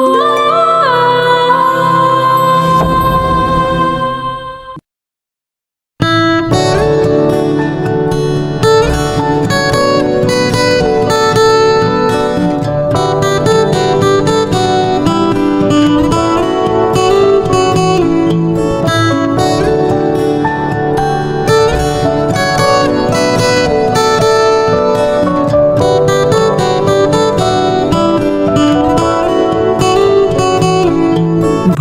Oh!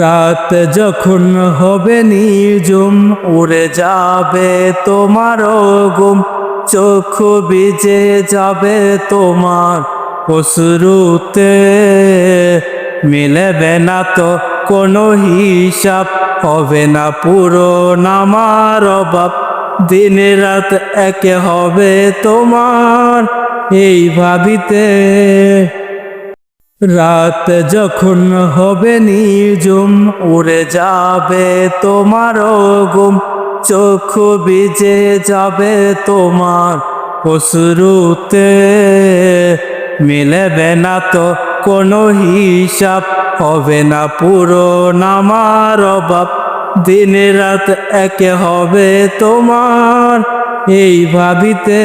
রাত যখন হবে নিজুম উড়ে যাবে তোমারও গুম চোখ ভিজে যাবে তোমার অশ্রুতে। মিলেবে না তো কোনো হিসাব, হবে না পুরো নামার অভাব। দিন রাত একে হবে তোমার, এই ভাবিতে। রাত যখন হবে নিজুম উড়ে যাবে তোমারও গুম। চোখ ভিজে যাবে তোমার অশ্রুতে। মিলেবে না তো কোনো হিসাব, হবে না পুরো নামার অভাব। দিন রাত একে হবে তোমার, এই ভাবিতে।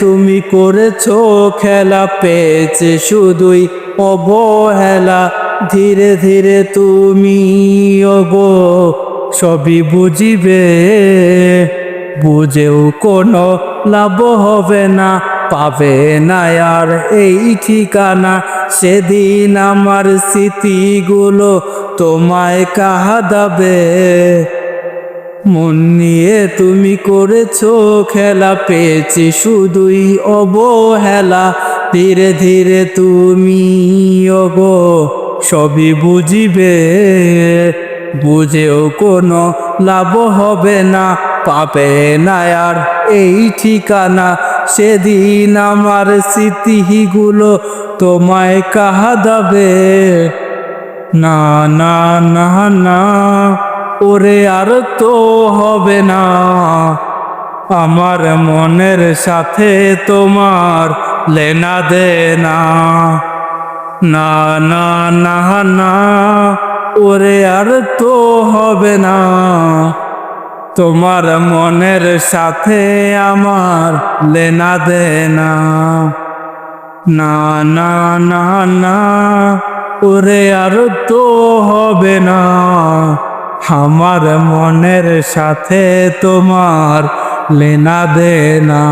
তুমি করেছ খেলা, পেয়েছে শুধুই অবহেলা। ধীরে ধীরে তুমি অগো সবই বুঝিবে। বুঝেও কোনো লাভ হবে না, পাবে না আর এই ঠিকানা। সেদিন আমার স্মৃতিগুলো তোমায় কাহা কাহাদাবে মন নিয়ে তুমি করেছ খেলা, পেয়েছি শুধুই অবহেলা। ধীরে ধীরে তুমি অব সবই বুঝিবে। বুঝেও কোনো লাভ হবে না, পাবে না আর এই ঠিকানা। সেদিন আমার স্মৃতিগুলো তোমায় কাহা দাবে না না না না। ওরে আর তো হবে না। আমার মনের সাথে তোমার লেনা দে না না না না না ওরে আর তো হবে না। তোমার মনের সাথে আমার লেনা দে না না না না না, ওরে আর তো হবে না। আমার মনের সাথে তোমার লেনা দে না